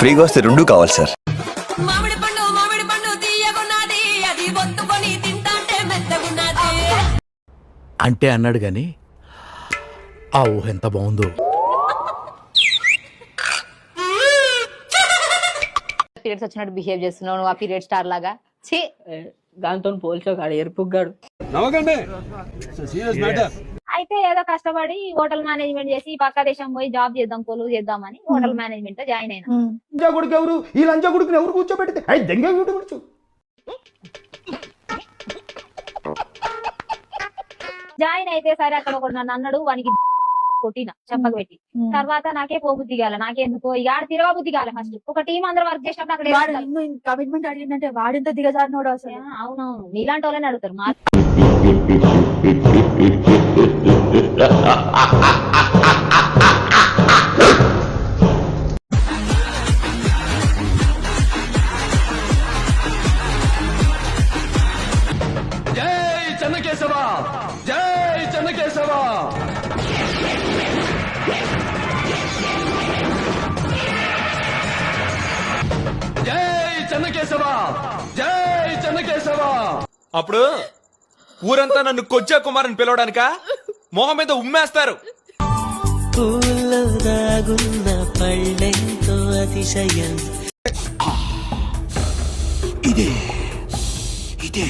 ఫ్రీగా వస్తే రెండు కావాలి సార్. మామిడి పండు మామిడి పండు తీయగున్నది. అది ఒత్తుకొని తింటాంటే మెత్తగున్నది. అంటే అన్నాడు గాని ఆ ఊహ ఎంత బాగుందో. పీరియడ్స్ వచ్చినట్టు బిహేవ్ చేస్తున్నావు నువ్వు ఆ పీరియడ్ స్టార్ లాగా. ఛీ. దాంతో పోల్చో కాడు ఎరుపుగాడు అయితే ఏదో కష్టపడి హోటల్ మేనేజ్మెంట్ చేసి పక్క దేశం పోయి జాబ్ చేద్దాం కొలువు చేద్దామని హోటల్ మేనేజ్మెంట్లో జాయిన్ అయినా. లంచా కొడుకు ఎవరు? ఈ లంచా కొడుకుని ఎవరు కూర్చోబెడితే? అయి దెంగ కూర్చో. జాయిన్ అయితే సరే అక్కడ ఒకడు నన్ను అన్నాడు వానికి కొట్టిన చెప్పక పెట్టి. తర్వాత నాకే పోబుద్ధి కాల నాకెందుకో ఇక ఆడ తిరగబుద్ధి కాలే ఫస్ట్ ఒక టీం అందరూ వర్క్ చేసినప్పుడు అక్కడ కమిట్మెంట్ అడిగిందంటే వాడింత దిగజారినోడు అసలు. ఆ, అవునవును. నీలాంటి వాళ్ళని అడుగుతారు. మా చెన్నకేశవ జై చెన్నకేశవ జై చెన్నకేశవ జై చెన్నకేశవ అప్పుడు ఊరంతా నన్ను కొజ్జా కుమార్ అని పిలవడానిక? మొహం మీద ఉమ్మేస్తారు. పూల్లో దాగున్న పళ్ళెంతో అతిశయం. ఇదే ఇదే.